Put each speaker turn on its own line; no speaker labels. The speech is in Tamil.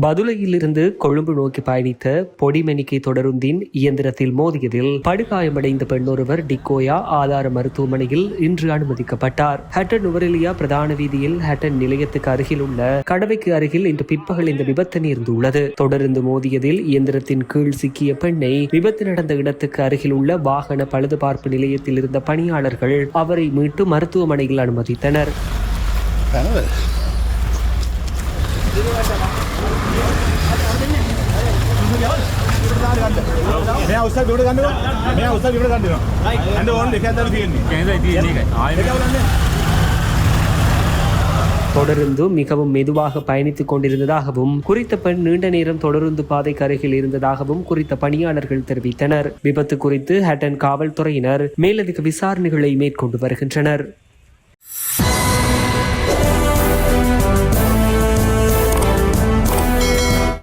பதுளையிலிருந்து கொழும்பு நோக்கி பயணித்த பொடிமெனிக்கை தொடருந்தின் இயந்திரத்தில் மோதியதில் படுகாயமடைந்த பெண்ணொருவர் டிக்கோயா ஆதார மருத்துவமனையில் இன்று அனுமதிக்கப்பட்டார். ஹட்டன் நுவரெலியா பிரதான வீதியில் ஹட்டன் நிலையத்துக்கு அருகில் உள்ள கடவைக்கு அருகில் இன்று பிற்பகல் இந்த விபத்து நேர்ந்துள்ளது. தொடர்ந்து மோதியதில் இயந்திரத்தின் கீழ் சிக்கிய பெண்ணை விபத்து நடந்த இடத்துக்கு அருகில் உள்ள வாகன பழுதுபார்ப்பு நிலையத்தில் இருந்த பணியாளர்கள் அவரை மீட்டு மருத்துவமனையில் அனுமதித்தனர்.
उसका वीडियो डाल दो मैं उसका वीडियो डाल
दे रहा हूं अंदर
और देखा
था மிகவும் மெதுவாக பயணித்துக் கொண்டிருந்ததாகவும் குறித்த பெண் நீண்ட நேரம் தொடருந்து பாதை கருகில் இருந்ததாகவும் குறித்த பணியாளர்கள் தெரிவித்தனர். விபத்து குறித்து ஹட்டன் காவல்துறையினர் மேலதிக விசாரணைகளை மேற்கொண்டு வருகின்றனர்.